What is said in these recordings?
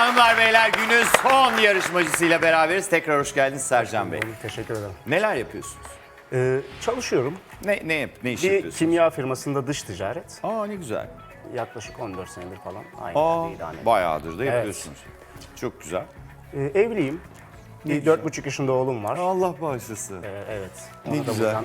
Hanımlar beyler günün son yarışmacısıyla beraberiz. Tekrar hoş geldiniz Sercan Bey. Teşekkür ederim. Neler yapıyorsunuz? Ee, çalışıyorum. Ne ne yap ne iş Bir yapıyorsunuz? kimya firmasında dış ticaret. Aa ne güzel. Yaklaşık 14 senedir falan. Aynı Aa yerde idare ediyorum. bayağıdır da yapıyorsunuz. Çok güzel. Ee, evliyim. Bir dört buçuk yaşında oğlum var. Allah bağışlasın. Ee, evet. Ne Ona da güzel. buradan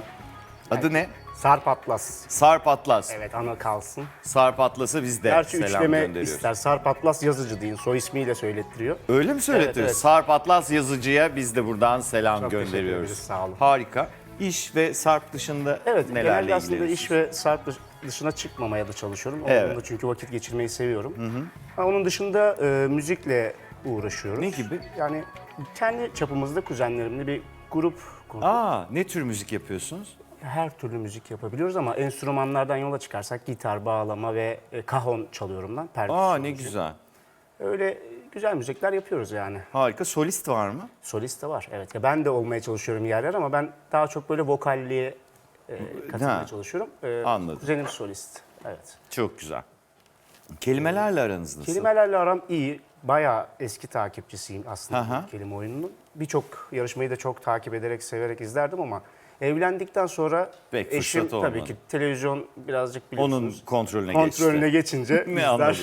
Adı ne? Sarp Atlas. Sarp Atlas. Evet ana kalsın. Sarp Atlas'a biz de Gerçi selam üçleme gönderiyoruz. ister. Sarp Atlas yazıcı deyin. Soy ismiyle söylettiriyor. Öyle mi söyletiyoruz? Evet, evet. Sarp Atlas yazıcıya biz de buradan selam Çok teşekkür gönderiyoruz. ederiz, sağ olun. Harika. İş ve Sarp dışında Evet, nelerle genelde aslında ilgileniyorsunuz? iş ve sarp dış- dışına çıkmamaya da çalışıyorum. Evet. Onunla çünkü vakit geçirmeyi seviyorum. Ha, onun dışında e, müzikle uğraşıyoruz. Ne gibi? Yani kendi çapımızda kuzenlerimle bir grup kurduk. Aa ne tür müzik yapıyorsunuz? Her türlü müzik yapabiliyoruz ama enstrümanlardan yola çıkarsak gitar, bağlama ve e, kahon çalıyorum ben. perküsyon Aa ne müziği. güzel. Öyle güzel müzikler yapıyoruz yani. Harika. Solist var mı? Solist de var. Evet. Ya ben de olmaya çalışıyorum yer yer ama ben daha çok böyle vokalliye e, katılmaya Ha. çalışıyorum. E, Anladım. Kuzenim solist. Evet. Çok güzel. Kelimelerle aranız nasıl? Kelimelerle aram iyi. Bayağı eski takipçisiyim aslında bu kelime oyununun. Birçok yarışmayı da çok takip ederek, severek izlerdim ama evlendikten sonra Pek eşim fırsat tabii olmadı. ki televizyon birazcık Onun biliyorsunuz. kontrolüne, kontrolüne geçti. geçince Ne bizler... anladım.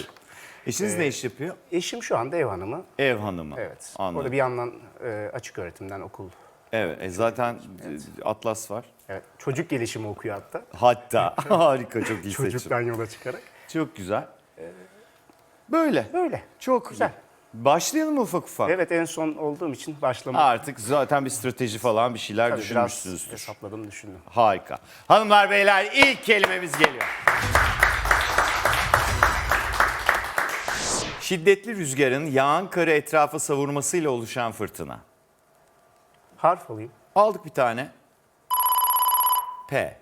Eşiniz ne iş yapıyor? Eşim şu anda ev hanımı. Ev hanımı. Evet. Anladım. Orada bir yandan e, açık öğretimden okul. Evet. e, zaten e, Atlas var. Evet. Çocuk gelişimi okuyor hatta. Hatta harika çok iyi seçim. Çocuktan yola çıkarak. Çok güzel. Böyle. Böyle. Çok Güzel. Başlayalım mı ufak ufak? Evet en son olduğum için başlamak. Artık zaten bir strateji falan bir şeyler Tabii biraz düşünmüşsünüzdür. hesapladım, düşündüm. Harika. Hanımlar beyler ilk kelimemiz geliyor. Şiddetli rüzgarın yağan karı etrafa savurmasıyla oluşan fırtına. Harf alayım. Aldık bir tane. P.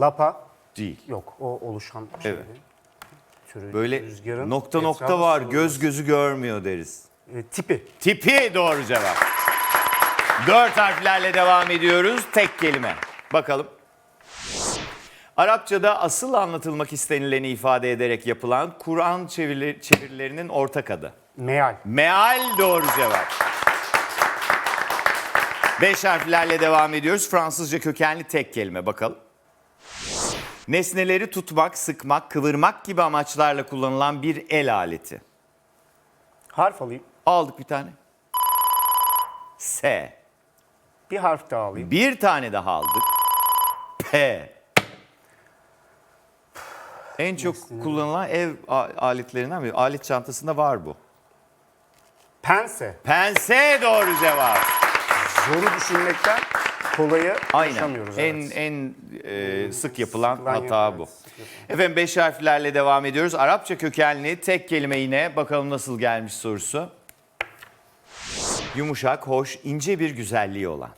Lapa. Değil. Yok o oluşan şey. Evet. Türü, Böyle rüzgarın nokta nokta var. savurması. Göz gözü görmüyor deriz. E, tipi. Tipi doğru cevap. Dört harflerle devam ediyoruz. Tek kelime. Bakalım. Arapçada asıl anlatılmak istenileni ifade ederek yapılan Kur'an çeviri- çevirilerinin ortak adı. Meal. Meal doğru cevap. Beş harflerle devam ediyoruz. Fransızca kökenli tek kelime bakalım. Nesneleri tutmak, sıkmak, kıvırmak gibi amaçlarla kullanılan bir el aleti. Harf alayım. Aldık bir tane. S. Bir harf daha alayım. Bir tane daha aldık. P. En çok kullanılan ev a- aletlerinden biri. Alet çantasında var bu. Pense. Pense doğru cevap. Zoru düşünmekten kolayı Aynen. yaşamıyoruz. En evet. en e, sık yapılan Sıkılan hata yap- bu. evet, sık yapılan. Efendim beş harflerle devam ediyoruz. Arapça kökenli tek kelime yine. Bakalım nasıl gelmiş sorusu. Yumuşak, hoş, ince bir güzelliği olan.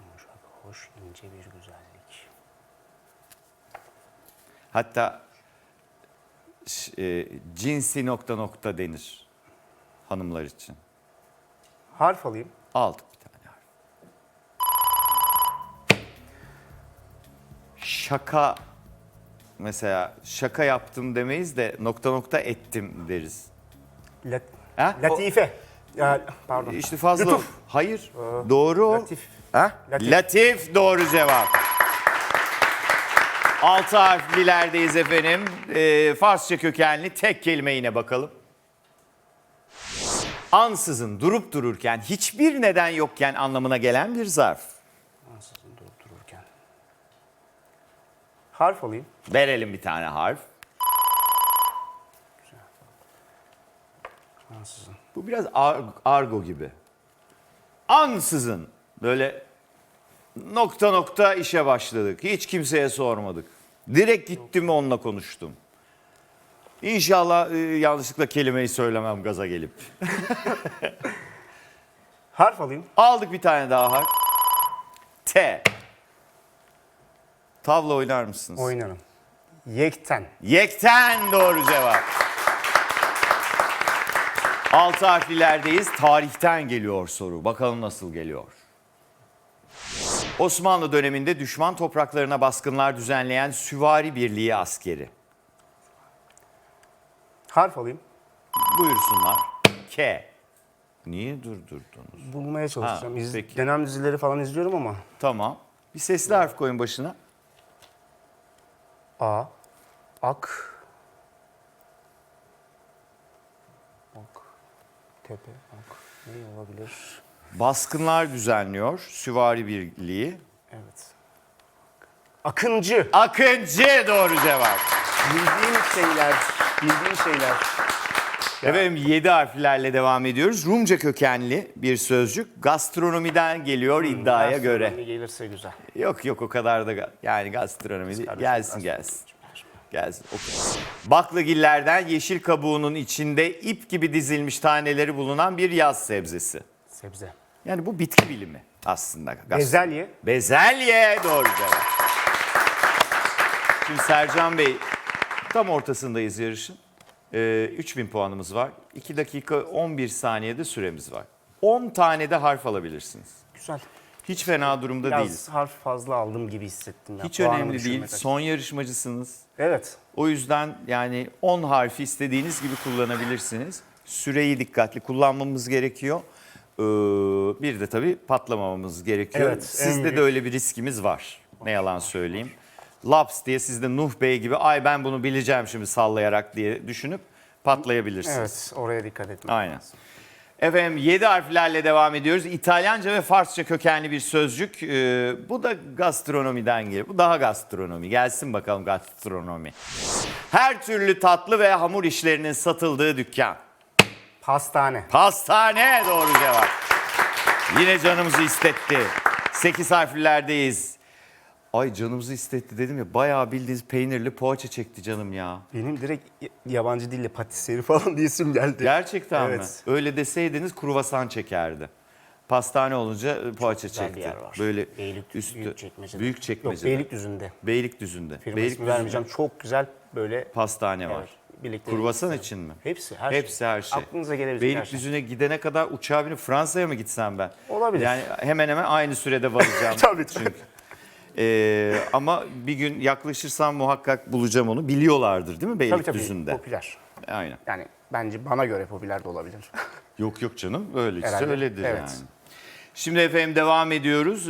Yumuşak, hoş, ince bir güzellik. Hatta ş- e, cinsi nokta nokta denir hanımlar için. Harf alayım. Aldık bir tane harf. Şaka mesela şaka yaptım demeyiz de nokta nokta ettim deriz. Lat- Ha? Latife. Ya, pardon. İşte fazla. Lütuf. Hayır. doğru o. Latif. Ha? Latif. Latif doğru cevap. Altı harflilerdeyiz efendim. Ee, Farsça kökenli tek kelime yine bakalım. Ansızın durup dururken hiçbir neden yokken anlamına gelen bir zarf. Ansızın durup dururken. Harf alayım. Verelim bir tane harf. Ansızın. Bu biraz ar- argo gibi. Ansızın böyle nokta nokta işe başladık. Hiç kimseye sormadık. Direkt gittim onunla konuştum. İnşallah e, yanlışlıkla kelimeyi söylemem gaza gelip. Harf alayım. Aldık bir tane daha harf. T. Tavla oynar mısınız? Oynarım. Yekten. Yekten doğru cevap. Altı harflilerdeyiz. Tarihten geliyor soru. Bakalım nasıl geliyor. Osmanlı döneminde düşman topraklarına baskınlar düzenleyen Süvari Birliği askeri. Harf alayım. Buyursunlar. K. Niye durdurdunuz? Bulmaya çalışacağım. Ha, İz- peki. dönem dizileri falan izliyorum ama. Tamam. Bir sesli harf koyun başına. A. Ak. Ak. Tepe. Ak. Ne olabilir? Baskınlar düzenliyor. Süvari Birliği. Evet. Akıncı. Akıncı doğru cevap. Bildiğim şeyler. Bildiğim şeyler. Efendim 7 harflerle devam ediyoruz. Rumca kökenli bir sözcük. Gastronomiden geliyor iddiaya Gastronomi göre. Gelirse güzel. Yok yok o kadar da ga- yani gastronomi değil. Kardeşim, gelsin gastronomi. gelsin. Gelsin. oku. Baklagillerden yeşil kabuğunun içinde ip gibi dizilmiş taneleri bulunan bir yaz sebzesi. Sebze. Yani bu bitki bilimi aslında. Bezelye. Bezelye doğru cevap. Şimdi Sercan Bey tam ortasındayız yarışın. Ee, 3000 puanımız var. 2 dakika 11 saniyede süremiz var. 10 tane de harf alabilirsiniz. Güzel. Hiç fena durumda Biraz değiliz. harf fazla aldım gibi hissettim. Ya. Hiç Puanımı önemli değil. düşürmek açısından. Son yarışmacısınız. Evet. O yüzden yani 10 harfi istediğiniz gibi kullanabilirsiniz. Süreyi dikkatli kullanmamız gerekiyor. Ee, bir de tabii patlamamamız gerekiyor. Evet, en Sizde büyük- de öyle bir riskimiz var. Ne yalan söyleyeyim. Laps diye siz de Nuh Bey gibi ay ben bunu bileceğim şimdi sallayarak diye düşünüp patlayabilirsiniz. Evet. Oraya dikkat etmek Aynen. lazım. Efendim 7 harflerle devam ediyoruz. İtalyanca ve Farsça kökenli bir sözcük. Ee, bu da gastronomiden geliyor. Bu daha gastronomi. Gelsin bakalım gastronomi. Her türlü tatlı ve hamur işlerinin satıldığı dükkan. Pastane. Pastane doğru cevap. Yine canımızı istetti. 8 harflerdeyiz. Ay canımızı istetti dedim ya bayağı bildiğiniz peynirli poğaça çekti canım ya. Benim direkt y- yabancı dille patisserie falan diye isim geldi. Gerçekten mi? Evet. Öyle deseydiniz kruvasan çekerdi. Pastane olunca e, poğaça Güzel bir çekti. yer var. Böyle Beylik, üstü Büyükçekmece'de. büyük Yok çekmecede. Beylikdüzü'nde. Beylikdüzü'nde. Firma ismi Beylikdüzü'nde vermeyeceğim. Çok güzel böyle Pastane var. Evet, birlikte Kruvasan yemek için mi? Hepsi her Hepsi şey. her şey. Aklınıza gelebilecek her şey. Beylikdüzü'ne gidene kadar uçağa binip Fransa'ya mı gitsem ben? Olabilir. Yani hemen hemen aynı sürede varacağım. Tabii, tabii. çünkü. Ee, ama bir gün yaklaşırsam muhakkak bulacağım onu. Biliyorlardır değil mi Tabii tabii Beylikdüzü'nde? popüler. Aynen. Yani bence bana göre popüler de olabilir. Yok yok canım öyle Herhalde, öyledir evet. yani. Şimdi efendim devam ediyoruz.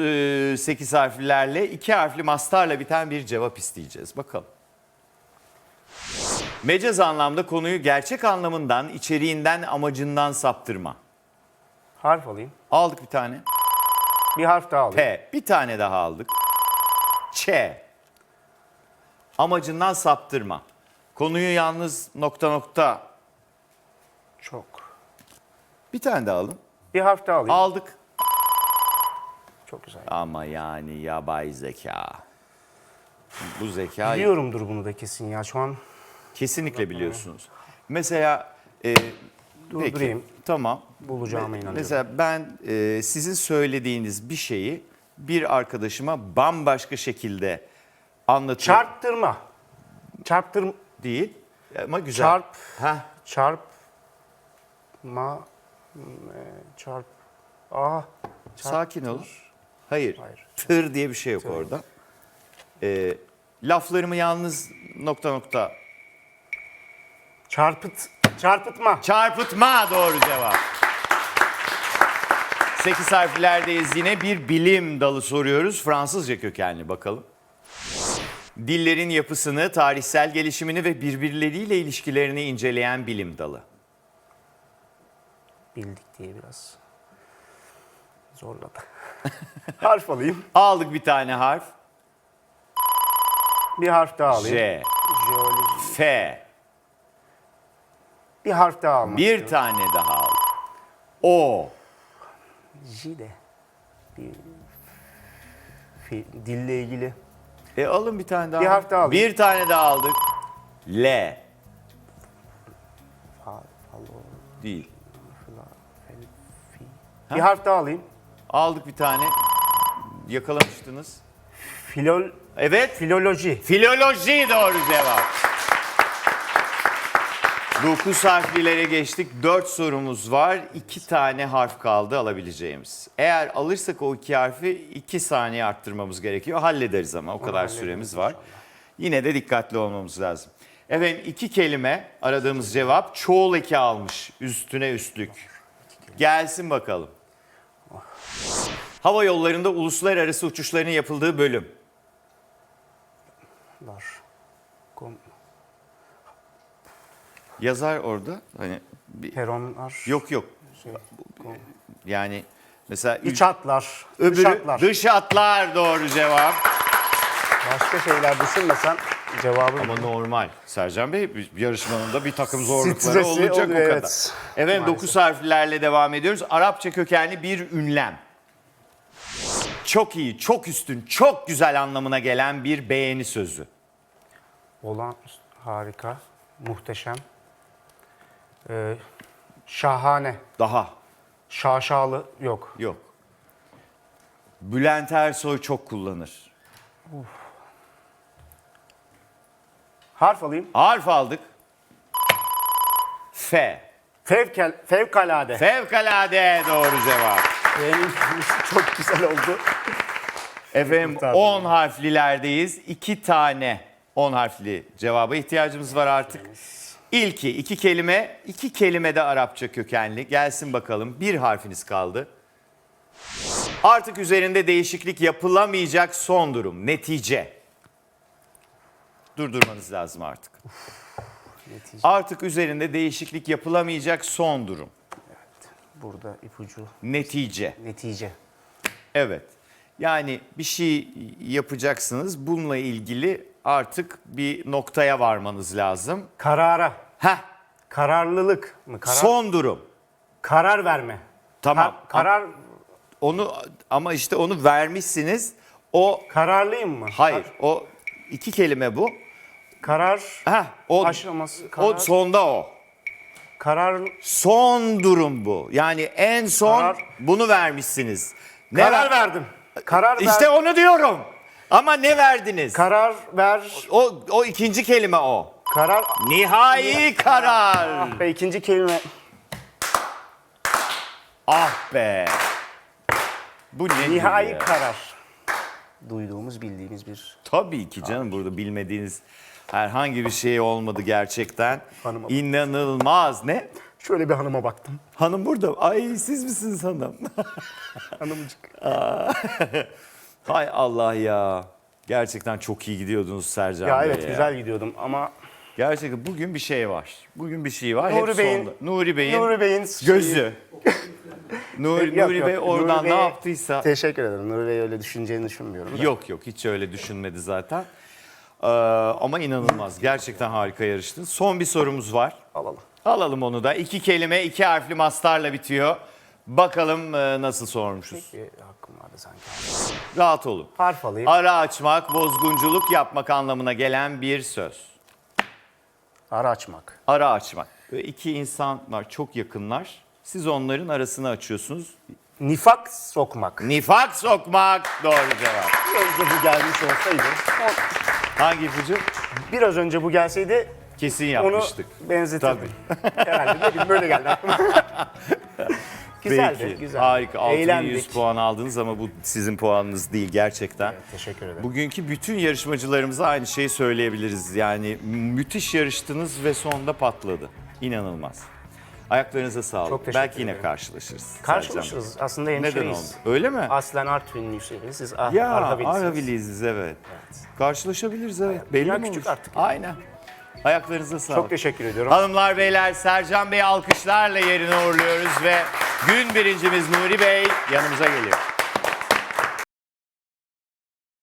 8 harflerle 2 harfli mastarla biten bir cevap isteyeceğiz. Bakalım. Mecaz anlamda konuyu gerçek anlamından, içeriğinden, amacından saptırma. Harf alayım. Aldık bir tane. Bir harf daha alayım. P. Bir tane daha aldık. Ç. Amacından saptırma. Konuyu yalnız nokta nokta. Çok. Bir tane daha alın. Bir harf daha alayım. Aldık. Çok güzel. Ama yani yabay zeka. Bu zeka Biliyorumdur bunu da kesin ya. Şu an kesinlikle biliyorsunuz. Mesela e, Durdurayım. peki, tamam. bulacağıma inanıyorum. Mesela ben e, sizin söylediğiniz bir şeyi bir arkadaşıma bambaşka şekilde anlatıyorum. Çarptırma. Çarptırma. değil ama güzel. Çarp. Heh, Çarp. Ma. m- Çarp. Aa. sakin olun. Hayır. Hayır. Tır diye bir şey yok orada. E, laflarımı yalnız nokta nokta Çarpıt. Çarpıtma. Çarpıtma doğru cevap. 8 harflerdeyiz yine bir bilim dalı soruyoruz. Fransızca kökenli bakalım. Dillerin yapısını, tarihsel gelişimini ve birbirleriyle ilişkilerini inceleyen bilim dalı. Bildik diye biraz zorladı. harf alayım. Aldık bir tane harf. Bir harf daha alayım. J, Jeoloji. F. Bir harf daha almak Bir istiyorum. tane daha aldık. O. J de. Bir fi- dille ilgili. E alın bir tane daha. Bir harf daha. Bir tane daha aldık. L. Fa, falo, Değil. fla, fel, fi. Bir harf daha alayım. Aldık bir tane. Yakalamıştınız. Filol, Evet. filoloji. Filoloji doğru cevap. 9 harflilere geçtik. 4 sorumuz var. 2 tane harf kaldı alabileceğimiz. Eğer alırsak o iki harfi 2 saniye arttırmamız gerekiyor. Hallederiz ama o kadar süremiz var. Yine de dikkatli olmamız lazım. Efendim iki kelime aradığımız cevap çoğul eki almış üstüne üstlük. Gelsin bakalım. Hava yollarında uluslararası uçuşların yapıldığı bölüm. Var. Kom- Yazar orada. Hani bir- Peronlar. yok yok. Şey, Yani mesela İç hatlar. dış öbürü hatlar. dış hatlar doğru cevap. Başka şeyler düşünmesen cevabı Ama normal. Sercan Bey bir yarışmanın da bir takım zorlukları Stresi olacak o oluyor, kadar. evet. Evet Maalesef. 9 harflerle devam ediyoruz. Arapça kökenli bir ünlem. Çok iyi, çok üstün, çok güzel anlamına gelen bir beğeni sözü. olan harika, muhteşem, ee, şahane, Daha şaşalı yok. yok. Bülent Ersoy çok kullanır. Harf alayım. Harf aldık. F. Fevkel, fevkalade. Fevkalade doğru cevap. Benim çok güzel oldu. Efendim Kurtardım 10 harflilerdeyiz. 2 tane 10 harfli cevaba ihtiyacımız var artık. İlki iki kelime, iki kelime de Arapça kökenli. Gelsin bakalım. Bir harfiniz kaldı. Artık üzerinde değişiklik yapılamayacak son durum. Netice. Durdurmanız lazım artık. Netice. Artık üzerinde değişiklik yapılamayacak son durum. Burada ipucu, Netice. netice. Evet. Yani bir şey yapacaksınız. Bununla ilgili artık bir noktaya varmanız lazım. Karara, Heh, kararlılık mı? Karar, son durum. karar verme. Tamam. Ka- karar, Onu ama işte onu vermişsiniz. O kararlıyım mı? hayır. O iki kelime bu. Karar Heh, o aşaması, karar, o sonda o. karar, Son durum bu. Yani en son Karar- bunu vermişsiniz. Ne karar ver- verdim. Karar ver. İşte onu diyorum. Ama ne verdiniz? Karar ver. o o ikinci kelime o. Karar. Nihai karar. Ah be ikinci kelime. Ah be. Bu ne Nihai karar. Duyduğumuz, bildiğimiz bir Tabii ki canım burada bilmediğiniz herhangi bir şey olmadı gerçekten. Hanıma- İnanılmaz. Ne? Şöyle bir hanıma baktım. Hanım burada. Ay siz misiniz hanım? Hanımcık. Hay Allah ya. Gerçekten çok iyi gidiyordunuz Sercan Ya Bey evet güzel gidiyordum ama Gerçekten bugün bir şey var. Bugün bir şey var. Nuri Hep Bey'in- sonda. Nuri Bey'in Nuri Bey'in gözü. Nuri, Yok, Nuri yok. Bey oradan Nuri ne Bey'e yaptıysa. Teşekkür ederim. Nuri Bey öyle düşüneceğini düşünmüyorum. da. Yok yok hiç öyle düşünmedi zaten. Ee, ama inanılmaz. Gerçekten harika yarıştın. Son bir sorumuz var. Alalım. Alalım onu da. İki kelime, iki harfli mastarla bitiyor. Bakalım e, nasıl sormuşuz. Bir hakkım vardı sanki. Rahat olun. Harf alayım. Ara açmak, bozgunculuk yapmak anlamına gelen bir söz. Ara açmak. Ara açmak. Böyle iki insan var, çok yakınlar. Siz onların arasını açıyorsunuz. Nifak sokmak. Nifak sokmak doğru cevap. Biraz önce bu gelmiş olsaydı. Hangi ipucu? Biraz önce bu gelseydi Kesin onu yapmıştık. benzetirdim. Herhalde ne bileyim böyle geldi aklıma. Güzeldi, Peki, güzel. harika. 6100 Eğlendik. puan aldınız ama bu sizin puanınız değil gerçekten. Teşekkür ederim. Bugünkü bütün yarışmacılarımıza aynı şeyi söyleyebiliriz. Yani müthiş yarıştınız ve sonunda patladı. İnanılmaz. Ayaklarınıza sağlık. Çok teşekkür Belki yine ederim. karşılaşırız. Sercan Karşılaşırız. Aslında Bey. Neden oldu? Öyle mi? Aslen Artvinliyseniz siz ah, ya Arhabilisiniz. Arhabiliyiz evet. Karşılaşabiliriz evet. Belli dünya mi küçük olur? artık. Aynen. Ayaklarınıza sağlık. Çok teşekkür ediyorum. Hanımlar beyler Sercan Bey alkışlarla yerine uğurluyoruz ve gün birincimiz Nuri Bey yanımıza geliyor.